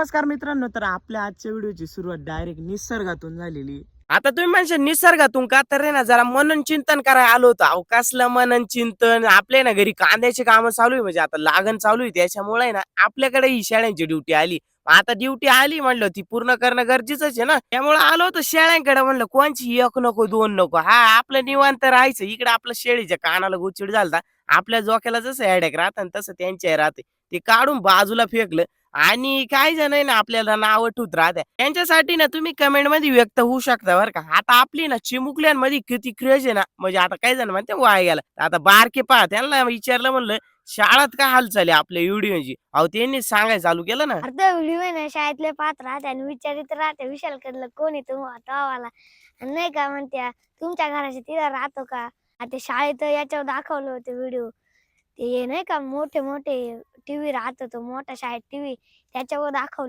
नमस्कार मित्रांनो तर आपल्या आजच्या व्हिडिओची सुरुवात डायरेक्ट निसर्गातून झालेली. आता तुम्ही म्हणजे निसर्गातून का तर रे ना जरा मनन चिंतन करायला आलो होतो. अहो कसलं मनन चिंतन? आपल्या ना घरी कांद्याची कामं चालू आहे म्हणजे आता लागण चालू आहे त्याच्यामुळे ना आपल्याकडे ही शाळ्यांची ड्युटी आली. आता ड्युटी आली म्हणलं ती पूर्ण करणं गरजेचंच आहे ना. त्यामुळे आलो होतो शेळ्यांकडे म्हणलं कोणची एक नको दोन नको? हा आपलं निवांत राहायचं. इकडे आपलं शेळीच्या कानाला गुचिड झालता. आपल्या जोक्याला जसं ॲडॅक राहतं तसं त्यांच्या राहते. ते काढून बाजूला फेकलं. आणि काही जण आहे ना आपल्याला नाव ठूत राहत्या. त्यांच्यासाठी ना तुम्ही कमेंटमध्ये व्यक्त होऊ शकता बरं का. आता आपली ना चिमुकल्यांमध्ये किती क्रेज आहे ना म्हणजे आता काही जण म्हणते वाया गेला आता बारके पहा त्यांना विचारलं म्हणलं शाळात काय हालचाल आहे आपल्या व्हिडिओची? अहो त्यांनी सांगायला चालू केलं ना. अर्ध व्हिडिओ आहे ना शाळेतले पाहत राहते आणि विचारित राहते विशाल कडलं कोण आहे तुम्ही वाला आणि नाही का म्हणत्या तुमच्या घराच्या तिथं राहतो का? आता शाळेत याच्यावर दाखवलं होतं व्हिडिओ. ते नाही का मोठे मोठे टीव्ही राहत होतो मोठा शाळेत टीव्ही त्याच्यावर दाखवलं.